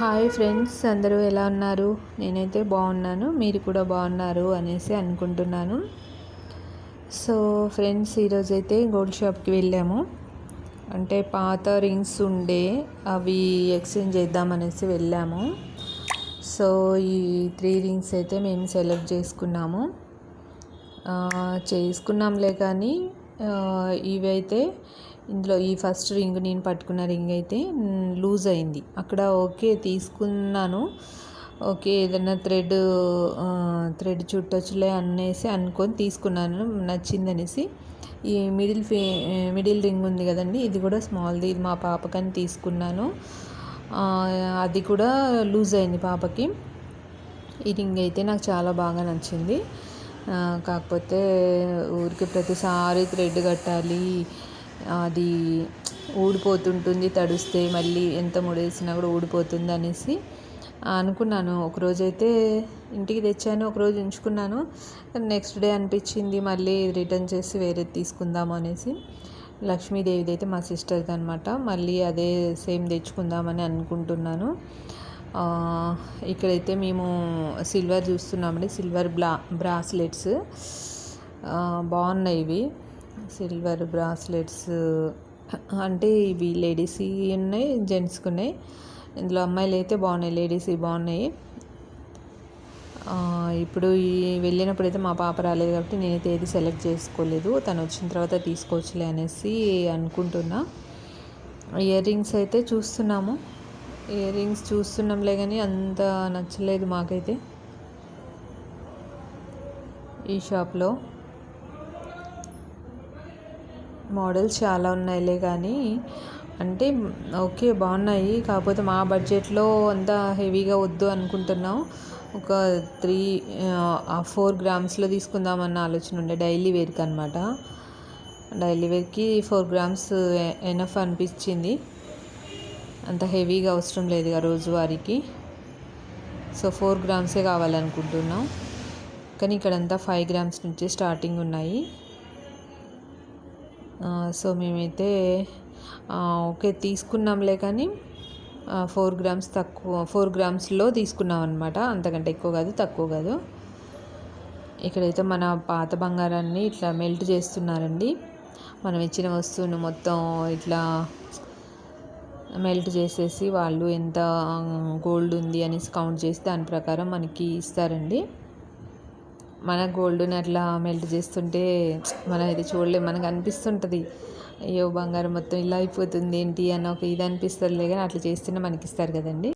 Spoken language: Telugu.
హాయ్ ఫ్రెండ్స్ అందరూ ఎలా ఉన్నారు? నేనైతే బాగున్నాను మీరు కూడా బాగున్నారు అనేసి అనుకుంటున్నాను. సో ఫ్రెండ్స్ ఈరోజైతే గోల్డ్ షాప్కి వెళ్ళాము. అంటే పాత రింగ్స్ ఉండే అవి ఎక్స్చేంజ్ చేద్దామనేసి వెళ్ళాము. సో ఈ త్రీ రింగ్స్ అయితే మేము సెలెక్ట్ చేసుకున్నాము. చేసుకున్నాంలే కానీ ఇవైతే ఇందులో ఈ ఫస్ట్ రింగ్ నేను పట్టుకున్న రింగ్ అయితే లూజ్ అయింది. అక్కడ ఓకే తీసుకున్నాను. ఓకే ఏదైనా థ్రెడ్ థ్రెడ్ చుట్టొచ్చులే అనేసి అనుకొని తీసుకున్నాను. నచ్చింది అనేసి ఈ మిడిల్ ఫే మిడిల్ రింగ్ ఉంది కదండి ఇది కూడా స్మాల్ది ఇది మా పాపకని తీసుకున్నాను. అది కూడా లూజ్ అయింది పాపకి. ఈ రింగ్ అయితే నాకు చాలా బాగా నచ్చింది. కాకపోతే ఊరికి ప్రతిసారి థ్రెడ్ కట్టాలి అది ఊడిపోతుంటుంది తడుస్తే మళ్ళీ ఎంత ముడేసినా కూడా ఊడిపోతుంది అనేసి అనుకున్నాను. ఒకరోజైతే ఇంటికి తెచ్చాను ఒకరోజు ఉంచుకున్నాను. నెక్స్ట్ డే అనిపించింది మళ్ళీ రిటర్న్ చేసి వేరే తీసుకుందాం అనేసి. లక్ష్మీదేవిది అయితే మా సిస్టర్ది అనమాట మళ్ళీ అదే సేమ్ తెచ్చుకుందామని అనుకుంటున్నాను. ఇక్కడైతే మేము సిల్వర్ చూస్తున్నామండి సిల్వర్ బ్లా బ్రాస్లెట్స్. బాగున్నాయి ఇవి. సిల్వర్ బ్రాస్లెట్స్ అంటే ఇవి లేడీస్ ఉన్నాయి జెంట్స్కి ఉన్నాయి. ఇందులో అమ్మాయిలు అయితే బాగున్నాయి లేడీస్ బాగున్నాయి. ఇప్పుడు ఈ వెళ్ళినప్పుడు అయితే మా పాప రాలేదు కాబట్టి నేనైతే ఏది సెలెక్ట్ చేసుకోలేదు. తను వచ్చిన తర్వాత తీసుకోవచ్చులే అనేసి అనుకుంటున్నా. ఇయర్ రింగ్స్ అయితే చూస్తున్నాము. ఇయర్ రింగ్స్ చూస్తున్నాంలే కానీ అంత నచ్చలేదు మాకైతే. ఈ షాప్లో మోడల్స్ చాలా ఉన్నాయిలే కానీ అంటే ఓకే బాగున్నాయి. కాకపోతే మా బడ్జెట్లో అంత హెవీగా వద్దు అనుకుంటున్నాం. ఒక త్రీ ఫోర్ గ్రామ్స్లో తీసుకుందామన్న ఆలోచన ఉండే. డైలీ వేర్కి అనమాట డైలీ వేర్కి ఫోర్ గ్రామ్స్ ఎనఫ్ అనిపించింది. అంత హెవీగా అవసరం లేదు రోజువారీకి సో ఫోర్ గ్రామ్సే కావాలనుకుంటున్నాం. కానీ ఇక్కడంతా ఫైవ్ గ్రామ్స్ నుంచి స్టార్టింగ్ ఉన్నాయి. సో మేమైతే ఓకే తీసుకున్నాంలే కానీ ఫోర్ గ్రామ్స్ తక్కువ ఫోర్ గ్రామ్స్లో తీసుకున్నాం అనమాట అంతకంటే ఎక్కువ కాదు తక్కువ కాదు. ఇక్కడైతే మన పాత బంగారాన్ని ఇట్లా మెల్ట్ చేస్తున్నారండి. మనం ఇచ్చిన వస్తువును మొత్తం ఇట్లా మెల్ట్ చేసేసి వాళ్ళు ఎంత గోల్డ్ ఉంది అనేసి కౌంట్ చేసి దాని ప్రకారం మనకి ఇస్తారండి. మన గోల్డ్ని అట్లా మెల్ట్ చేస్తుంటే మనం ఇది చూడలేము మనకు అనిపిస్తుంటుంది అయ్యో బంగారం మొత్తం ఇలా అయిపోతుంది ఏంటి? అని ఒక ఇది అనిపిస్తుంది కానీ అట్లా చేస్తేనే మనకి ఇస్తారు కదండి.